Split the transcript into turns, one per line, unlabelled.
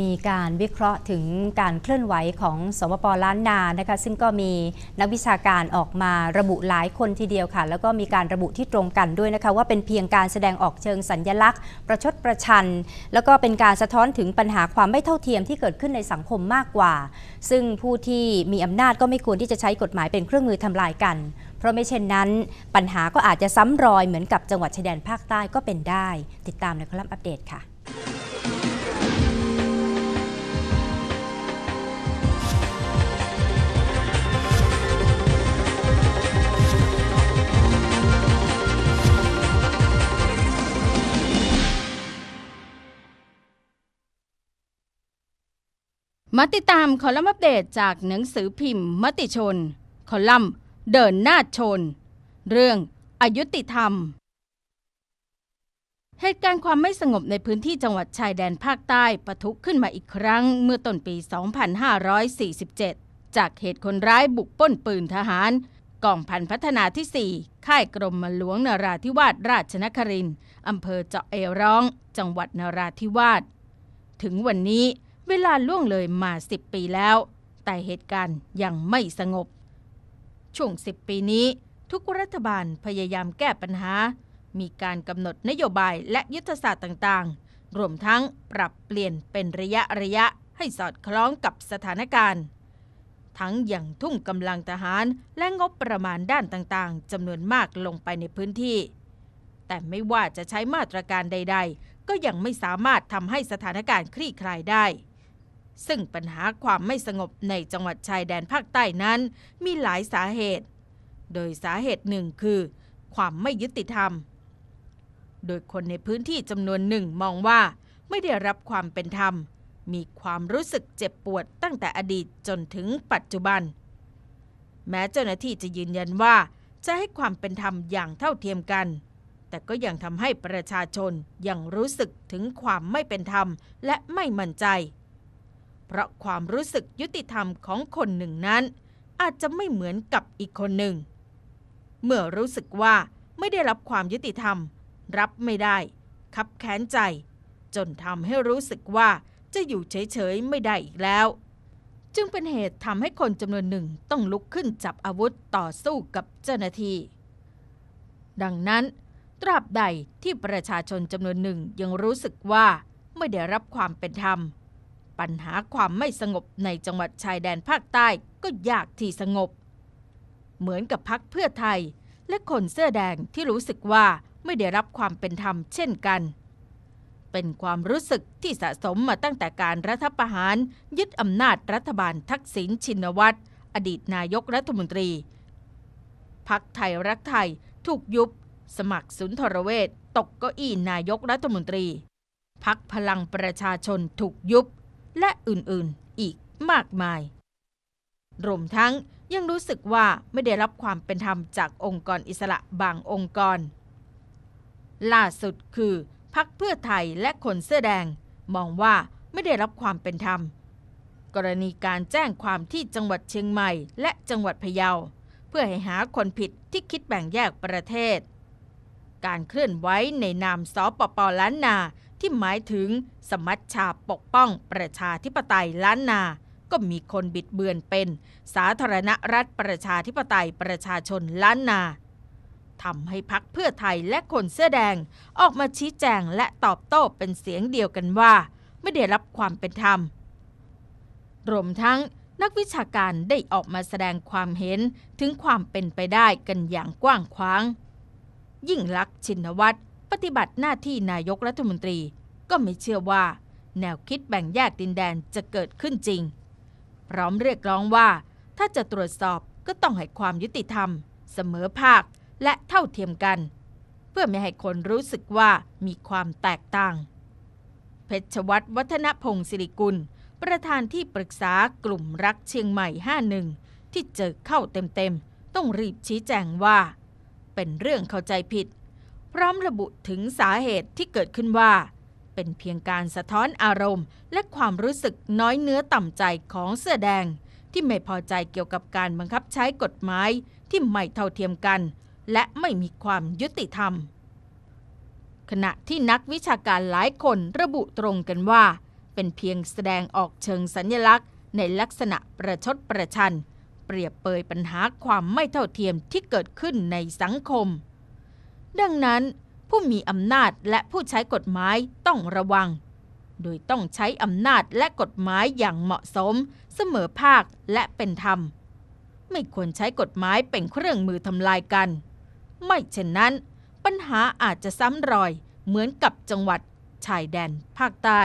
มีการวิเคราะห์ถึงการเคลื่อนไหวของสวปล้านนานะคะซึ่งก็มีนักวิชาการออกมาระบุหลายคนทีเดียวค่ะ แล้วก็มีการระบุที่ตรงกันด้วยนะคะ ว่าเป็นเพียงการแสดงออกเชิงสัญญลักษณ์ ประชดประชัน แล้วก็เป็นการสะท้อนถึงปัญหาความไม่เท่าเทียมที่เกิดขึ้นในสังคมมากกว่า ซึ่งผู้ที่มีอำนาจก็ไม่ควรที่จะใช้กฎหมายเป็นเครื่องมือทำลายกัน เพราะไม่เช่นนั้น ปัญหาก็อาจจะซ้ำรอยเหมือนกับจังหวัดชายแดนภาคใต้ก็เป็นได้ ติดตามในคอลัมน์อัปเดตค่ะ
มาติดตามคอลัมน์อัปเดตจากหนังสือพิมพ์ มติชน คอลัมน์เดินหน้าชน เรื่องอายุติธรรม เหตุการณ์ความไม่สงบในพื้นที่จังหวัดชายแดนภาคใต้ปะทุขึ้นมาอีกครั้งเมื่อต้นปี 2547 จากเหตุคนร้ายบุกป้นปืนทหาร กองพันพัฒนาที่ 4 ค่ายกรมหลวงนราธิวาสราชนครินอำเภอเจาะเอร้อง จังหวัดนราธิวาส ถึงวันนี้ เวลาล่วงเลยมา 10 ปีแล้ว แต่เหตุการณ์ยังไม่สงบ ช่วง 10 ปีนี้ ทุกรัฐบาลพยายามแก้ปัญหา มีการกำหนดนโยบายและยุทธศาสตร์ต่างๆ รวมทั้งปรับเปลี่ยนเป็นระยะระยะให้สอดคล้องกับสถานการณ์ ทั้งอย่างทุ่มกำลังทหารและงบประมาณด้านต่างๆจำนวนมากลงไปในพื้นที่ แต่ไม่ว่าจะใช้มาตรการใด ๆ ก็ยังไม่สามารถทำให้สถานการณ์คลี่คลายได้ ซึ่งปัญหาความไม่สงบในจังหวัดชายแดนภาคใต้นั้น มีหลายสาเหตุ โดยสาเหตุหนึ่งคือ ความไม่ยุติธรรม โดยคนในพื้นที่จำนวนหนึ่งมองว่าไม่ได้รับความเป็นธรรม มีความรู้สึกเจ็บปวดตั้งแต่อดีตจนถึงปัจจุบัน แม้เจ้าหน้าที่จะยืนยันว่าจะให้ความเป็นธรรมอย่างเท่าเทียมกัน แต่ก็ยังทำให้ประชาชนยังรู้สึกถึงความไม่เป็นธรรมและไม่มั่นใจ เพราะความรู้สึกยุติธรรมของคนหนึ่งนั้น อาจจะไม่เหมือนกับอีกคนหนึ่ง เมื่อรู้สึกว่าไม่ได้รับความยุติธรรม รับไม่ได้ คับแค้นใจ จนทำให้รู้สึกว่าจะอยู่เฉยๆไม่ได้อีกแล้ว จึงเป็นเหตุทำให้คนจำนวนหนึ่งต้องลุกขึ้นจับอาวุธต่อสู้กับเจ้าหน้าที่ ดังนั้น ตราบใดที่ประชาชนจำนวนหนึ่งยังรู้สึกว่าไม่ได้รับความเป็นธรรม ปัญหาความไม่สงบในจังหวัดชายแดนภาคใต้ก็ยากที่สงบ เหมือนกับพักเพื่อไทย และคนเสื้อแดงที่รู้สึกว่าไม่ได้รับความเป็นธรรมเช่นกัน เป็นความรู้สึกที่สะสมมาตั้งแต่การรัฐประหาร ยึดอำนาจรัฐบาลทักษิณชินวัตรอดีตนายกรัฐมนตรี พักไทยรักไทยถูกยุบ สมัครสุนทรเวชตกเก้าอี้นายกรัฐมนตรี พักพลังประชาชนถูกยุบ และอื่นๆ อีกมากมาย รวมทั้งยังรู้สึกว่าไม่ได้รับความเป็นธรรมจากองค์กรอิสระบางองค์กร ล่าสุดคือพักเพื่อไทยและคนเสื้อแดง มองว่าไม่ได้รับความเป็นธรรม กรณีการแจ้งความที่จังหวัดเชียงใหม่และจังหวัดพะเยา เพื่อให้หาคนผิดที่คิดแบ่งแยกประเทศ การเคลื่อนไหวในนามสปปล้านนา ที่หมายถึงสมัชชาปกป้องประชาธิปไตยล้านนา ก็มีคนบิดเบือนเป็น สาธารณรัฐประชาธิปไตยประชาชนล้านนาทำให้พักเพื่อไทยและคนเสื้อแดง ออกมาชี้แจงและตอบโต้เป็นเสียงเดียวกันว่า ไม่ได้รับความเป็นธรรม รวมทั้งนักวิชาการได้ออกมาแสดงความเห็นถึงความเป็นไปได้กันอย่างกว้างขวาง ยิ่งลักษณ์ชินวัตร ปฏิบัติหน้าที่นายกรัฐมนตรี ก็ไม่เชื่อว่า แนวคิดแบ่งแยกดินแดนจะเกิดขึ้นจริง พร้อมเรียกร้องว่า ถ้าจะตรวจสอบก็ต้องให้ความยุติธรรม เสมอภาคและเท่าเทียมกัน เพื่อไม่ให้คนรู้สึกว่ามีความแตกต่าง เพชรวัตรวัฒนพงศิริกุล ประธานที่ปรึกษากลุ่มรักเชียงใหม่ 51 ที่เจอเข้าเต็มๆ ต้องรีบชี้แจงว่า เป็นเรื่องเข้าใจผิด พร้อมระบุถึงสาเหตุที่เกิดขึ้นว่า เป็นเพียงการสะท้อนอารมณ์ และความรู้สึกน้อยเนื้อต่ำใจของเสื้อแดง ที่ไม่พอใจเกี่ยวกับการบังคับใช้กฎหมายที่ไม่เท่าเทียมกัน และไม่มีความยุติธรรม ขณะที่นักวิชาการหลายคนระบุตรงกันว่า เป็นเพียงแสดงออกเชิงสัญลักษณ์ ในลักษณะประชดประชัน เปรียบเปยปัญหาความไม่เท่าเทียมที่เกิดขึ้นในสังคม ดังนั้นผู้มีอำนาจและผู้ใช้กฎหมายต้องระวัง โดยต้องใช้อำนาจและกฎหมายอย่างเหมาะสม เสมอภาคและเป็นธรรม ไม่ควรใช้กฎหมายเป็นเครื่องมือทำลายกัน ไม่เช่นนั้น ปัญหาอาจจะซ้ำรอยเหมือนกับจังหวัดชายแดนภาคใต้